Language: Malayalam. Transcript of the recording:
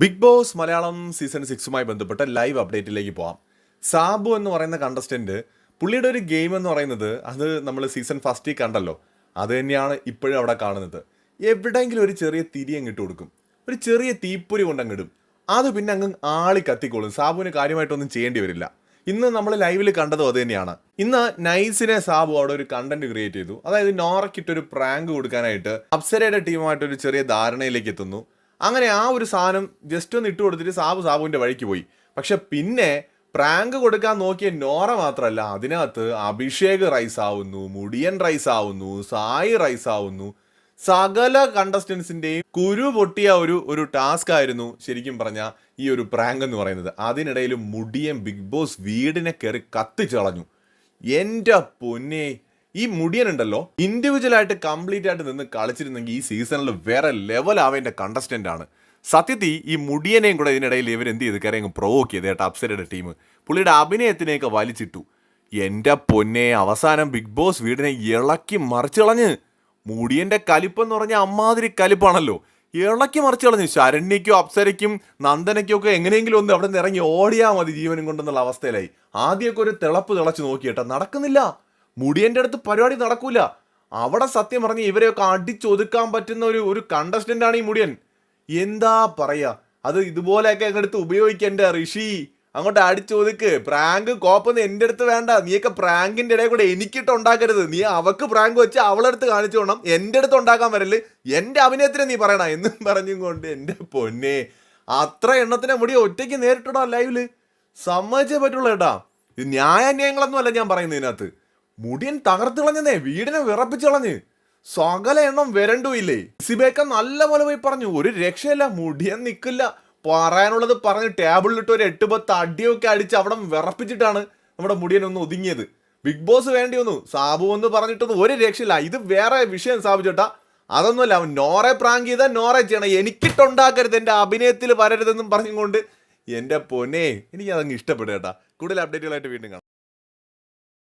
ബിഗ് ബോസ് മലയാളം സീസൺ സിക്സുമായി ബന്ധപ്പെട്ട ലൈവ് അപ്ഡേറ്റിലേക്ക് പോവാം. സാബു എന്ന് പറയുന്ന കണ്ടസ്റ്റന്റ് പുള്ളിയുടെ ഒരു ഗെയിം എന്ന് പറയുന്നത് അത് നമ്മൾ സീസൺ ഫസ്റ്റിൽ കണ്ടല്ലോ. അത് തന്നെയാണ് ഇപ്പോഴും അവിടെ കാണുന്നത്. എവിടെയെങ്കിലും ഒരു ചെറിയ തിരി അങ്ങിട്ട് കൊടുക്കും. ഒരു ചെറിയ തീപ്പൊരി കൊണ്ട് അങ്ങിടും അത് പിന്നെ അങ്ങ് ആളി കത്തിക്കോളും. സാബുവിന് കാര്യമായിട്ടൊന്നും ചെയ്യേണ്ടി വരില്ല. ഇന്ന് നമ്മൾ ലൈവിൽ കണ്ടതും അത് തന്നെയാണ്. ഇന്ന് നൈസിനെ സാബു അവിടെ ഒരു കണ്ടന്റ് ക്രിയേറ്റ് ചെയ്തു. അതായത് നോറക്കിട്ടൊരു പ്രാങ്ക് കൊടുക്കാനായിട്ട് അപ്സരയുടെ ടീമുമായിട്ട് ഒരു ചെറിയ ധാരണയിലേക്ക് എത്തുന്നു. അങ്ങനെ ആ ഒരു സാധനം ജസ്റ്റ് ഒന്ന് ഇട്ട് കൊടുത്തിട്ട് സാബു സാബുവിന്റെ വഴിക്ക് പോയി. പക്ഷെ പിന്നെ പ്രാങ്ക് കൊടുക്കാൻ നോക്കിയ നോറ മാത്രമല്ല അതിനകത്ത് അഭിഷേക് റൈസ് ആവുന്നു മുടിയൻ റൈസ് ആവുന്നു സായി റൈസ് ആവുന്നു. സകല കണ്ടസ്റ്റൻസിന്റെയും കുരു പൊട്ടിയ ഒരു ഒരു ടാസ്ക് ആയിരുന്നു ശരിക്കും പറഞ്ഞാൽ ഈ ഒരു പ്രാങ്ക് എന്ന് പറയുന്നത്. അതിനിടയിൽ മുടിയൻ ബിഗ് ബോസ് വീടിനെ കയറി കത്തിച്ചളഞ്ഞു. എന്റെ പൊന്നെ ഈ മുടിയൻ ഉണ്ടല്ലോ ഇൻഡിവിജ്വൽ ആയിട്ട് കംപ്ലീറ്റ് ആയിട്ട് നിന്ന് കളിച്ചിരുന്നെങ്കിൽ ഈ സീസണിൽ വേറെ ലെവൽ ആവേന്റെ കണ്ടസ്റ്റന്റ് ആണ്. സത്യത്തിൽ ഈ മുടിയനെയും കൂടെ ഇതിനിടയിൽ ഇവർ എന്ത് ചെയ്ത്? കയറി അങ്ങ് പ്രൊവോക്ക് ചെയ്ത് കേട്ടോ അപ്സരയുടെ ടീം പുള്ളിയുടെ അഭിനയത്തിനെയൊക്കെ വലിച്ചിട്ടു. എന്റെ പൊന്നെ അവസാനം ബിഗ് ബോസ് വീടിനെ ഇളക്കി മറിച്ചളഞ്ഞ് മുടിയന്റെ കലിപ്പെന്ന് പറഞ്ഞ അമ്മാതിരി കലിപ്പാണല്ലോ. ഇളക്കി മറിച്ച് കളഞ്ഞു. ശരണ്യയ്ക്കും അപ്സരയ്ക്കും നന്ദനയ്ക്കും ഒക്കെ എങ്ങനെയെങ്കിലും ഒന്ന് അവിടെ നിന്ന് ഇറങ്ങി ഓടിയാൽ മതി ജീവനും കൊണ്ടെന്നുള്ള അവസ്ഥയിലായി. ആദ്യമൊക്കെ ഒരു തിളപ്പ് തിളച്ച് നോക്കിയിട്ടാ നടക്കുന്നില്ല. മുടിയന്റെ അടുത്ത് പരിപാടി നടക്കൂല. അവിടെ സത്യം പറഞ്ഞ് ഇവരെയൊക്കെ അടിച്ചൊതുക്കാൻ പറ്റുന്ന ഒരു ഒരു കണ്ടസ്റ്റന്റ് ആണ് ഈ മുടിയൻ. എന്താ പറയാ? അത് ഇതുപോലെയൊക്കെ അങ്ങെടുത്ത് ഉപയോഗിക്കണ്ട ഋഷി? അങ്ങോട്ട് അടിച്ചൊതുക്ക്. പ്രാങ്ക് കോപ്പൊന്നും എന്റെ അടുത്ത് വേണ്ട. നീയൊക്കെ പ്രാങ്കിന്റെ ഇടയിൽ കൂടെ എനിക്കിട്ട് ഉണ്ടാക്കരുത്. നീ അവക്ക് പ്രാങ്ക് വെച്ച് അവളെടുത്ത് കാണിച്ചു കൊണം എന്റെ അടുത്ത് ഉണ്ടാക്കാൻ വരൽ. എന്റെ അഭിനയത്തിന് നീ പറയണ എന്നും പറഞ്ഞും കൊണ്ട് എന്റെ പൊന്നെ. അത്ര എണ്ണത്തിനെ മുടി ഒറ്റയ്ക്ക് നേരിട്ടടാ ലൈവിൽ. സമ്മതിച്ചേ പറ്റുള്ളൂ ഏട്ടാ. ന്യായാന്യായങ്ങളൊന്നും അല്ല ഞാൻ പറയുന്നത് ഇതിനകത്ത് മുടിയൻ തകർത്ത് കളഞ്ഞെന്നേ വീടിനെ വിറപ്പിച്ചു കളഞ്ഞ്. സകല എണ്ണം വരണ്ടുമില്ലേ? സിബേക്ക നല്ലപോലെ പോയി പറഞ്ഞു ഒരു രക്ഷയില്ല മുടിയൻ നിക്കില്ല. പറയാനുള്ളത് പറഞ്ഞ് ടേബിളിലിട്ട് ഒരു എട്ട് പത്ത് അടിയൊക്കെ അടിച്ച് അവിടെ വിറപ്പിച്ചിട്ടാണ് നമ്മുടെ മുടിയൻ ഒന്ന് ഒതുങ്ങിയത്. ബിഗ് ബോസ് വേണ്ടി വന്നു. സാബു എന്ന് പറഞ്ഞിട്ടൊന്നും ഒരു രക്ഷയില്ല. ഇത് വേറെ വിഷയം സാബു ചേട്ടാ. അതൊന്നുമല്ല അവൻ നോറെ പ്രാങ്ക് ചെയ്താൽ നോറെ ചെയ്യണം. എനിക്കിട്ടുണ്ടാക്കരുത് എന്റെ അഭിനയത്തിൽ വരരുതെന്നും പറഞ്ഞുകൊണ്ട് എന്റെ പൊന്നെ എനിക്ക് അതങ്ങ് ഇഷ്ടപ്പെട്ടു കേട്ടാ കൂടുതൽ അപ്ഡേറ്റുകളായിട്ട് വീണ്ടും കാണാം.